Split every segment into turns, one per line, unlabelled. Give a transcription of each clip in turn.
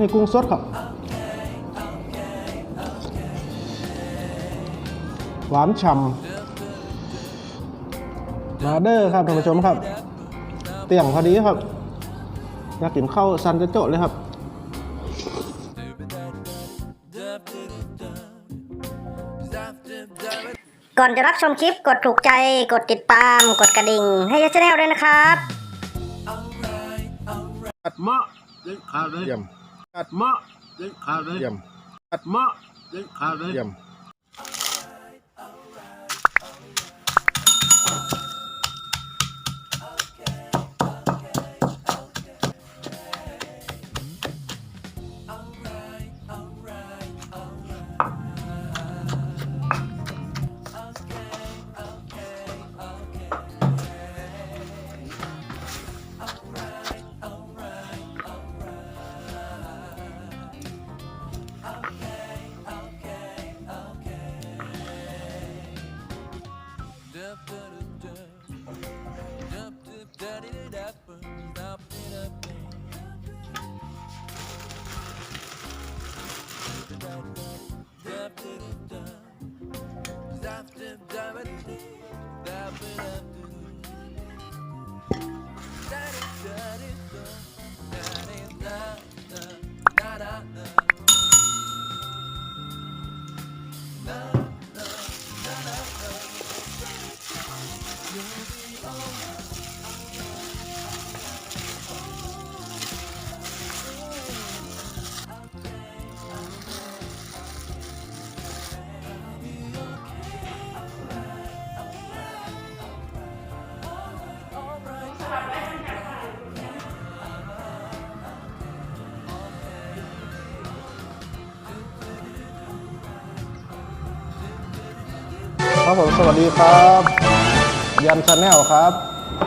นี่กุ้งสดครับ หวานฉ่ำมาเด้อครับท่านผู้ชมครับ เตียงพอดีครับอยากกินข้าวซันจะโจะเลยครับ
ก่อนจะรับชมคลิปกดถูกใจ กดติดตาม กดกระดิ่ง ให้ยศแนลด้วยนะครับ
กัดเมาะเด็ดขาดเลย
เยี่ยม
กัดเมาะเด็ดขาดเลย
เยี่ยม
กัดเมาะเด็ดขาดเลย
เยี่ ครับผมสวัสดีครับ ยันชาแนลครับ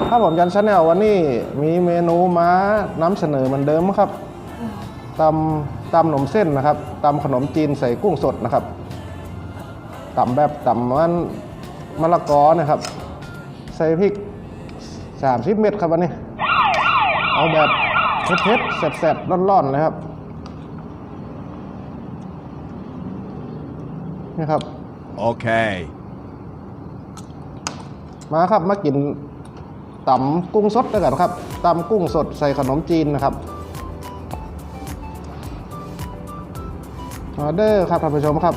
ครับผมยันชาแนลวันนี้มีเมนูม้านำเสนอเหมือนเดิมครับตำตำขนมเส้นนะครับตำขนมจีนใส่กุ้งสดนะครับตำแบบตำมันมะละกอนะครับ ใส่พริก30 เม็ดครับวันนี้ เอาแบบเผ็ดๆแซ่บๆร้อนๆเลยครับนี่ครับ
Okay.
มาครับมากินตำกุ้งสดด้วยกันครับตำกุ้งสดใส่ขนมจีนนะครับมาเด้อครับท่านผู้ชมครับ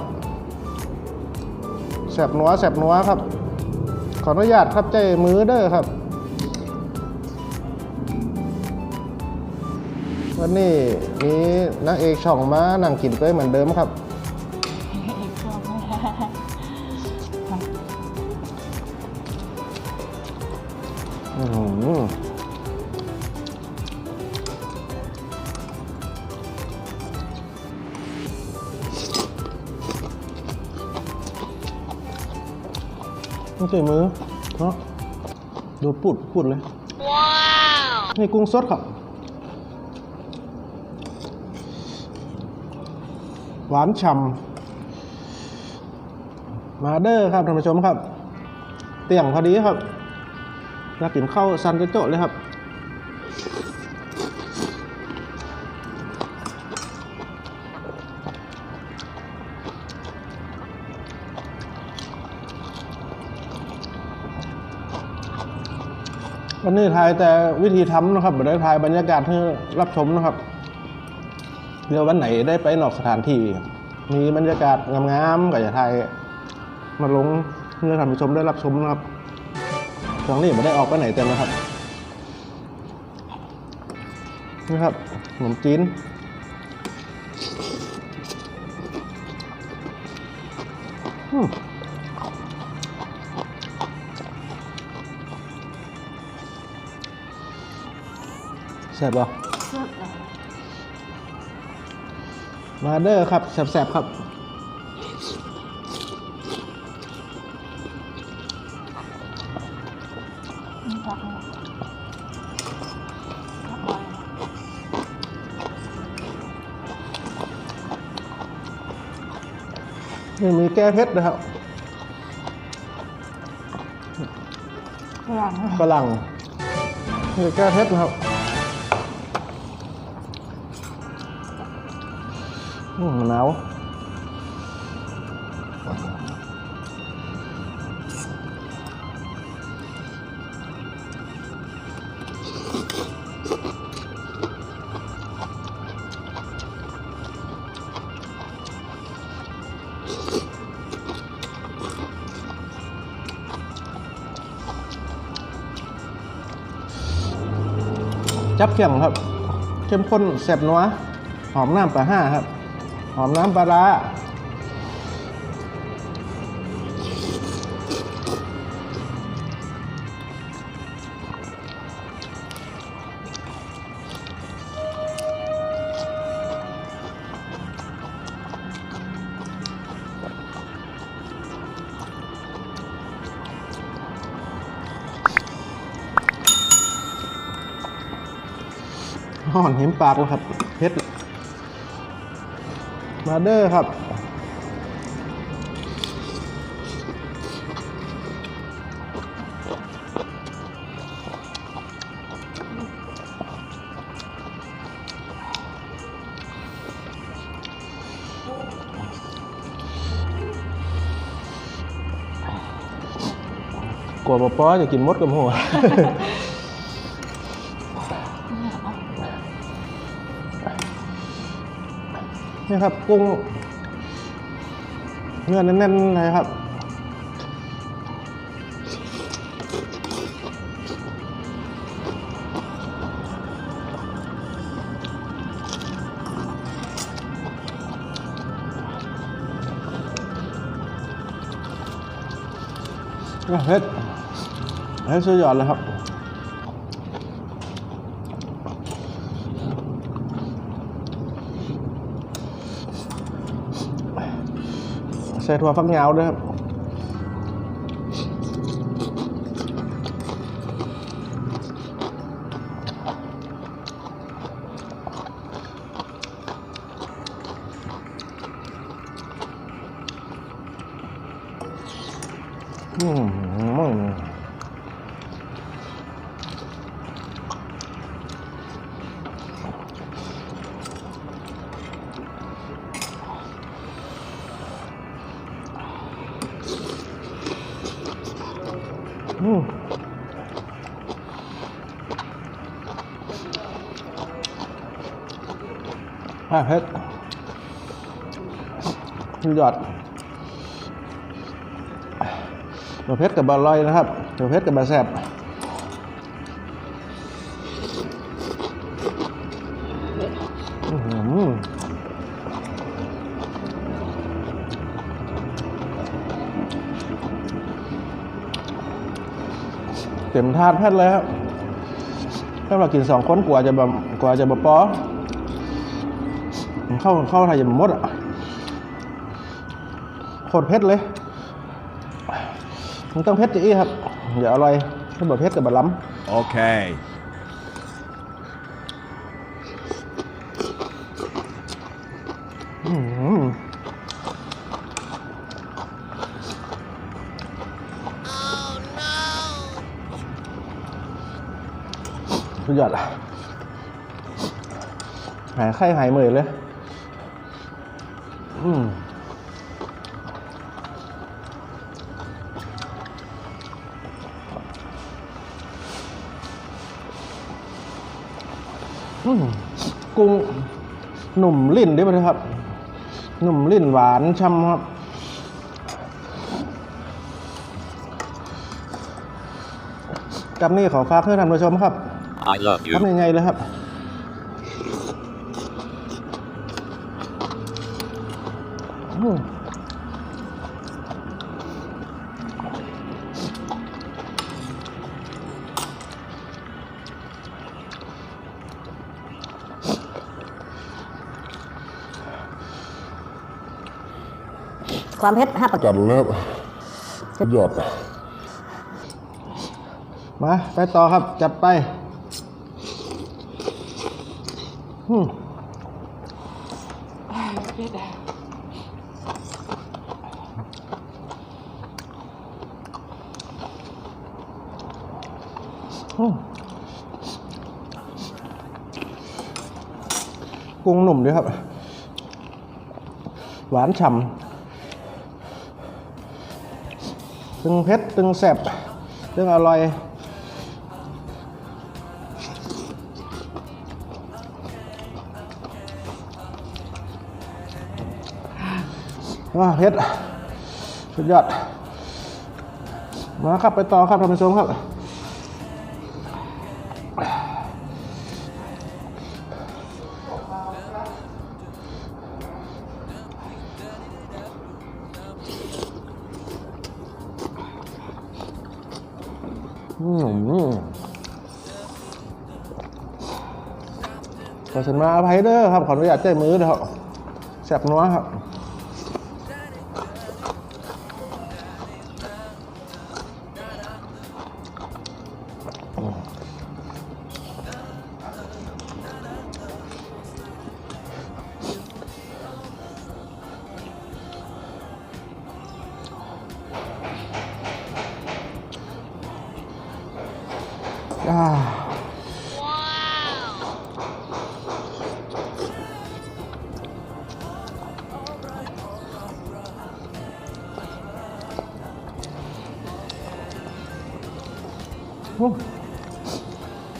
แสบนัวแสบนัวครับ ขออนุญาตครับใจมือเด้อครับ วันนี้มีนางเอกช่องมานั่งกินด้วยเหมือนเดิมครับ ไม่ใช่มือเนาะดูปุดปุดเลย ว้าวนี่กุ้งสดครับ หวานฉ่ำมาเด้อครับท่านผู้ชมครับ เตียงพอดีครับอยากกินข้าวซันจะโจะเลยครับ วันนี้ถ่ายแต่วิธีทำนะครับไม่ได้ถ่ายบรรยากาศให้รับชมนะครับเดี๋ยววันไหนได้ไปนอกสถานที่ มีบรรยากาศงามๆก็จะถ่ายมาลงเพื่อท่านผู้ชมได้รับชมนะครับครั้งนี้ไม่ได้ออกไปไหนเต็มนะครับนี่ครับขนมจีนอืม แซ่บบ่มาเด้อครับแซ่บๆครับ
นี่
มีแก้เพชรนะครับ
ฝรั่งกระ
ลังมีแก้เพชรนะครับ อืมหนาวจับเขียงครับ เข้มข้นแซ่บนัว หอมน้ำปลาห้าครับ หอมน้ำปลาร้าห่อนหิมปากเลยครับ มาเด้อครับกลัวปอปอจะกินมดกับหัว นี่ครับกุ้งเนื้อแน่นๆเลยครับเฮ็ดเฮ็ดสุดยอดเลยครับ ใส่ถั่วฟักยาวด้วยครับอืมอื อะเพชรยอดบะเพ็ดกับบะลอยนะครับบะเพ็ดกับบะแซบเต็มทาดแพทย์เลยครับถ้าเรากินสองคนกว่าจะแบบกว่าจะบะปอ เข้าเข้าไทยจะหมดอะโคตรเผ็ดเลยมันต้องเผ็ดจะอี้ครับอย่าอร่อยถ้าแบบเผ็ดกับบะล้
Okay. ำ
อื้อหือสุดยอดอะหายไข้หายเมื่อยเลย อืมอืมกุ้งหนุ่มลิ้นได้ไหมครับ หนุ่มลิ้นหวานช่ำครับกับนี่ขอฝากเพื่อนท่านผู้ชมครับ
I love
ทำ
you.
ยังไงเลยครับ
ความเผ็ดห้าประ
จัดแล้วครับสุดยอด
มา ไปต่อครับ จัดไปอืม
เผ็ดอะ
อืมกุ้งหนุ่มด้วยครับ หวานฉ่ำ ตึงเผ็ดตึงแสบตึงอร่อยว้าเผ็ดสุดยอดมาครับไปต่อครับท่านผู้ชมครับ ขอเชิญมาอภัยเด้อครับ ขออนุญาตใจมือเด้อครับแสบนัวครับอ่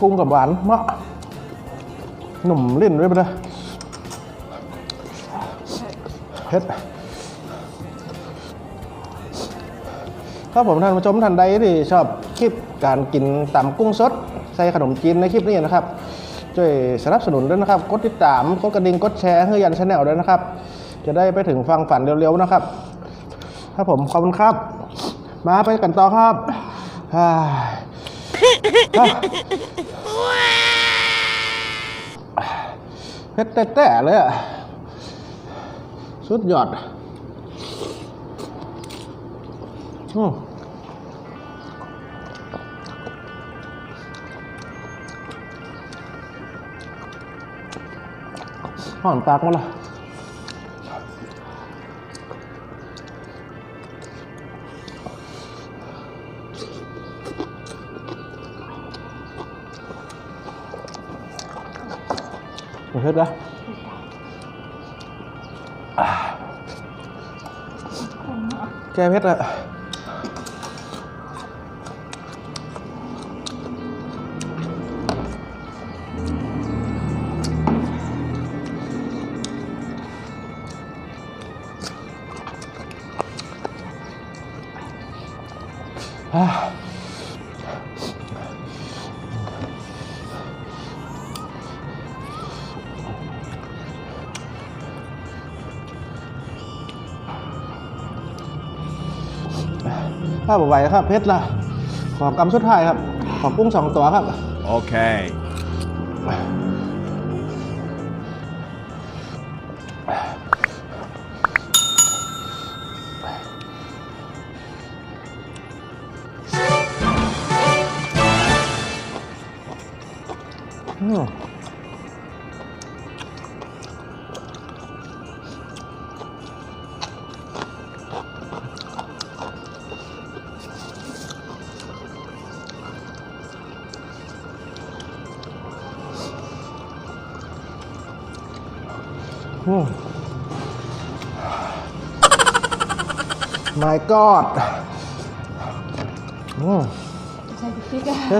กุ้งกับหวานมาะหนุ่มลิ้นด้วยไปเลยเผ็ดถ้าผมท่านผู้ชมท่านใดที่ชอบคลิปการกินตำกุ้งสด ใส่ขนมจีนในคลิปนี้นะครับช่วยสนับสนุนด้วยนะครับ กดติดตาม กดกระดิ่ง กดแชร์ให้ยันชาแนลด้วยนะครับ จะได้ไปถึงฟังฝันเร็วๆนะครับ ถ้าผมขอบคุณครับ มาไปกันต่อครับ ฮ่าฮ่าเพชรแต่ๆเล ยอะสุดยอ ถ้าบ่ไหวครับเพชรละขอกำสุดท้ายครับ ขอกุ้งสองตัวครับ
Okay.
อืมอืม My God อืม
ใส่พริกอะ
เ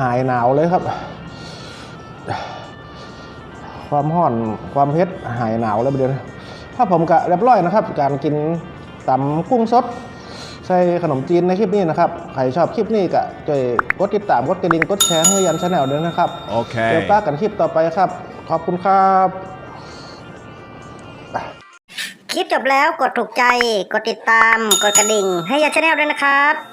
หายหนาวเลยครับ ความห่อนความเผ็ดหายหนาวแล้วเดี๋ยวนะถ้าผมกะเรียบร้อยนะครับ การกินตำกุ้งสดใส่ขนมจีนในคลิปนี้นะครับ ใครชอบคลิปนี้ก็ช่วยกดติดตามกดกระดิ่งกดแชร์ให้ยันชาแนลด้วยนะครับ
โอเค
เดี๋ยวป้ากันคลิปต่อไปครับ ขอบคุณครับ
คลิปจบแล้วกดถูกใจ กดติดตาม กดกระดิ่ง ให้ยาชาแนลด้วยนะครับ